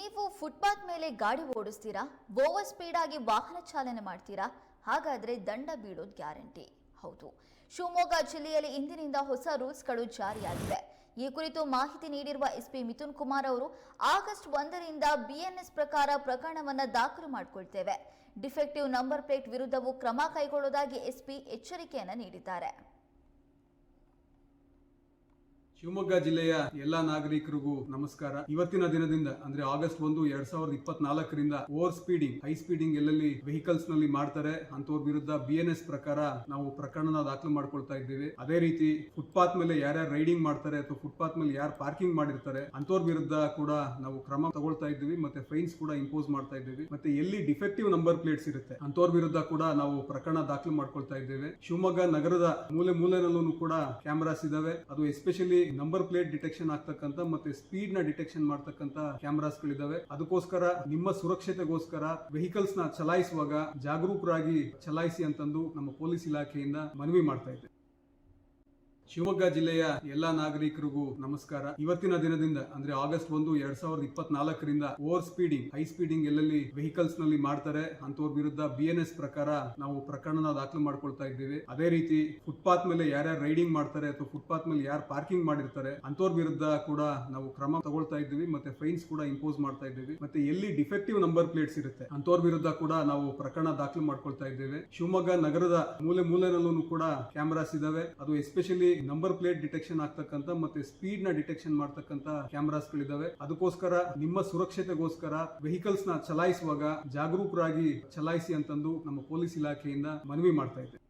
ನೀವು ಫುಟ್ಪಾತ್ ಮೇಲೆ ಗಾಡಿ ಓಡಿಸ್ತೀರಾ? ಓವರ್ ಸ್ಪೀಡ್ ಆಗಿ ವಾಹನ ಚಾಲನೆ ಮಾಡ್ತೀರಾ? ಹಾಗಾದ್ರೆ ದಂಡ ಬೀಳೋದು ಗ್ಯಾರಂಟಿ. ಹೌದು. ಶಿವಮೊಗ್ಗ ಜಿಲ್ಲೆಯಲ್ಲಿ ಇಂದಿನಿಂದ ಹೊಸ ರೂಲ್ಸ್ಗಳು ಜಾರಿಯಾಗಿವೆ. ಈ ಕುರಿತು ಮಾಹಿತಿ ನೀಡಿರುವ ಎಸ್ಪಿ ಮಿಥುನ್ ಕುಮಾರ್ ಅವರು, ಆಗಸ್ಟ್ ಒಂದರಿಂದ ಬಿಎನ್ಎಸ್ ಪ್ರಕಾರ ಪ್ರಕರಣವನ್ನು ದಾಖಲು ಮಾಡಿಕೊಳ್ತೇವೆ. ಡಿಫೆಕ್ಟಿವ್ ನಂಬರ್ ಪ್ಲೇಟ್ ವಿರುದ್ಧವೂ ಕ್ರಮ ಕೈಗೊಳ್ಳುವುದಾಗಿ ಎಸ್ಪಿ ಎಚ್ಚರಿಕೆಯನ್ನು ನೀಡಿದ್ದಾರೆ. ಶಿವಮೊಗ್ಗ ಜಿಲ್ಲೆಯ ಎಲ್ಲಾ ನಾಗರಿಕರಿಗೂ ನಮಸ್ಕಾರ. ಇವತ್ತಿನ ದಿನದಿಂದ, ಅಂದ್ರೆ ಆಗಸ್ಟ್ ಒಂದು, ಎರಡ್ ಸಾವಿರದ ಇಪ್ಪತ್ನಾಲ್ಕರಿಂದ ಓವರ್ ಸ್ಪೀಡಿಂಗ್, ಹೈ ಸ್ಪೀಡಿಂಗ್ ಎಲ್ಲೆಲ್ಲಿ ವೆಹಿಕಲ್ಸ್ನಲ್ಲಿ ಮಾಡ್ತಾರೆ ಅಂತವ್ರ ವಿರುದ್ಧ ಬಿಎನ್ಎಸ್ ಪ್ರಕಾರ ನಾವು ಪ್ರಕರಣ ದಾಖಲು ಮಾಡ್ಕೊಳ್ತಾ ಇದ್ದೇವೆ. ಅದೇ ರೀತಿ ಫುಟ್ಪಾತ್ ಮೇಲೆ ಯಾರ್ಯಾರು ರೈಡಿಂಗ್ ಮಾಡ್ತಾರೆ ಅಥವಾ ಫುಟ್ಪಾತ್ ಮೇಲೆ ಯಾರು ಪಾರ್ಕಿಂಗ್ ಮಾಡಿರ್ತಾರೆ ಅಂತವ್ರ ವಿರುದ್ಧ ಕೂಡ ನಾವು ಕ್ರಮ ತಗೊಳ್ತಾ ಇದ್ದೀವಿ, ಮತ್ತೆ ಫೈನ್ಸ್ ಕೂಡ ಇಂಪೋಸ್ ಮಾಡ್ತಾ ಇದ್ದೀವಿ. ಮತ್ತೆ ಎಲ್ಲಿ ಡಿಫೆಕ್ಟಿವ್ ನಂಬರ್ ಪ್ಲೇಟ್ಸ್ ಇರುತ್ತೆ ಅಂತವ್ರ ವಿರುದ್ಧ ಕೂಡ ನಾವು ಪ್ರಕರಣ ದಾಖಲು ಮಾಡ್ಕೊಳ್ತಾ ಇದ್ದೇವೆ. ಶಿವಮೊಗ್ಗ ನಗರದ ಮೂಲೆ ಮೂಲೆನಲ್ಲೂ ಕೂಡ ಕ್ಯಾಮೆರಾಸ್ ಇದಾವೆ. ಅದು ಎಸ್ಪೆಷಲಿ ನಂಬರ್ ಪ್ಲೇಟ್ ಡಿಟೆಕ್ಷನ್ ಆಗ್ತಕ್ಕಂತ ಮತ್ತೆ ಸ್ಪೀಡ್ನ ಡಿಟೆಕ್ಷನ್ ಮಾಡ್ತಕ್ಕಂತ ಕ್ಯಾಮರಾಸ್ ಗಳಿದಾವೆ ಅದಕ್ಕೋಸ್ಕರ ನಿಮ್ಮ ಸುರಕ್ಷತೆಗೋಸ್ಕರ ವೆಹಿಕಲ್ಸ್ನ ಚಲಾಯಿಸುವಾಗ ಜಾಗರೂಕರಾಗಿ ಚಲಾಯಿಸಿ ಅಂತಂದು ನಮ್ಮ ಪೊಲೀಸ್ ಇಲಾಖೆಯಿಂದ ಮನವಿ ಮಾಡ್ತಾ ಇದ್ದೇವೆ ಶಿವಮೊಗ್ಗ ಜಿಲ್ಲೆಯ ಎಲ್ಲಾ ನಾಗರಿಕರಿಗೂ ನಮಸ್ಕಾರ. ಇವತ್ತಿನ ದಿನದಿಂದ, ಅಂದ್ರೆ ಆಗಸ್ಟ್ ಒಂದು, ಎರಡ್ ಸಾವಿರದ ಇಪ್ಪತ್ನಾಲ್ಕರಿಂದ ಓವರ್ ಸ್ಪೀಡಿಂಗ್, ಹೈ ಸ್ಪೀಡಿಂಗ್ ಎಲ್ಲೆಲ್ಲಿ ವೆಹಿಕಲ್ಸ್ನಲ್ಲಿ ಮಾಡ್ತಾರೆ ಅಂತವ್ರ ವಿರುದ್ಧ ಬಿಎನ್ಎಸ್ ಪ್ರಕಾರ ನಾವು ಪ್ರಕರಣ ದಾಖಲು ಮಾಡ್ಕೊಳ್ತಾ ಇದ್ದೇವೆ. ಅದೇ ರೀತಿ ಫುಟ್ಪಾತ್ ಮೇಲೆ ಯಾರ್ಯಾರು ರೈಡಿಂಗ್ ಮಾಡ್ತಾರೆ ಅಥವಾ ಫುಟ್ಪಾತ್ ಮೇಲೆ ಯಾರು ಪಾರ್ಕಿಂಗ್ ಮಾಡಿರ್ತಾರೆ ಅಂತವ್ರ ವಿರುದ್ಧ ಕೂಡ ನಾವು ಕ್ರಮ ತಗೊಳ್ತಾ ಇದ್ದೀವಿ, ಮತ್ತೆ ಫೈನ್ಸ್ ಕೂಡ ಇಂಪೋಸ್ ಮಾಡ್ತಾ ಇದ್ದೀವಿ. ಮತ್ತೆ ಎಲ್ಲಿ ಡಿಫೆಕ್ಟಿವ್ ನಂಬರ್ ಪ್ಲೇಟ್ಸ್ ಇರುತ್ತೆ ಅಂತವ್ರ ವಿರುದ್ಧ ಕೂಡ ನಾವು ಪ್ರಕರಣ ದಾಖಲು ಮಾಡ್ಕೊಳ್ತಾ ಇದ್ದೇವೆ. ಶಿವಮೊಗ್ಗ ನಗರದ ಮೂಲೆ ಮೂಲೆನಲ್ಲೂ ಕೂಡ ಕ್ಯಾಮೆರಾಸ್ ಇದಾವೆ ಅದು ಎಸ್ಪೆಷಲಿ ನಂಬರ್ ಪ್ಲೇಟ್ ಡಿಟೆಕ್ಷನ್ ಆಗ್ತಕ್ಕಂತ ಮತ್ತೆ ಸ್ಪೀಡ್ನ ಡಿಟೆಕ್ಷನ್ ಮಾಡ್ತಕ್ಕಂತ ಕ್ಯಾಮರಾಸ್ ಗಳಿದಾವೆ. ಅದಕ್ಕೋಸ್ಕರ ನಿಮ್ಮ ಸುರಕ್ಷತೆಗೋಸ್ಕರ ವೆಹಿಕಲ್ಸ್ನ ಚಲಾಯಿಸುವಾಗ ಜಾಗರೂಕರಾಗಿ ಚಲಾಯಿಸಿ ಅಂತಂದು ನಮ್ಮ ಪೊಲೀಸ್ ಇಲಾಖೆಯಿಂದ ಮನವಿ ಮಾಡ್ತಾ ಇದ್ದೇವೆ